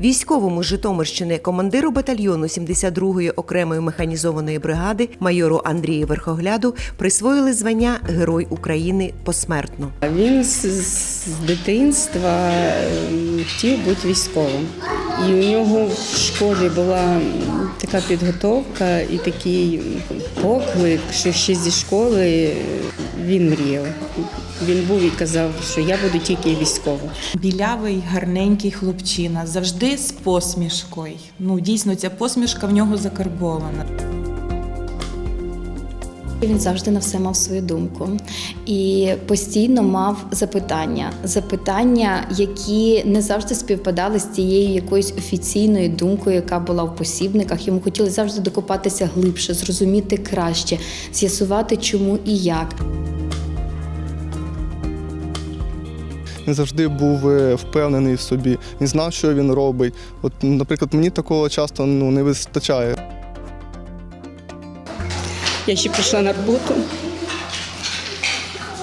Військовому Житомирщини командиру батальйону 72-ї окремої механізованої бригади майору Андрію Верхогляду присвоїли звання Герой України посмертно. Він з, дитинства ем, хотів бути військовим. І у нього в школі була така підготовка і такий поклик, що ще зі школи він мріяв. Він був і казав, що я буду тільки військовим. Білявий, гарненький хлопчина, завжди з посмішкою. Ну, дійсно, ця посмішка в нього закарбована. Він завжди на все мав свою думку і постійно мав запитання, запитання, які не завжди співпадали з тією якоюсь офіційною думкою, яка була в посібниках. Йому хотіли завжди докопатися глибше, зрозуміти краще, з'ясувати, чому і як. Він завжди був е, впевнений в собі. Він знав, що він робить. От, наприклад, мені такого часто ну, не вистачає. Я ще прийшла на роботу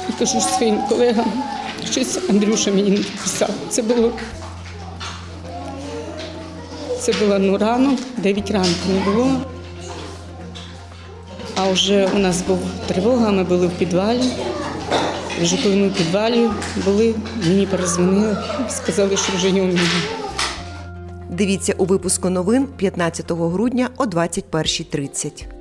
і кажу своїм колегам, щось Андрюша мені не написав. Це було. Це було ну, рано, 9 ранку не було. А вже у нас була тривога, ми були в підвалі. Вже житловому підвалі були, мені перезвонили, сказали, що вже не уміли. Дивіться у випуску новин 15 грудня о 21.30.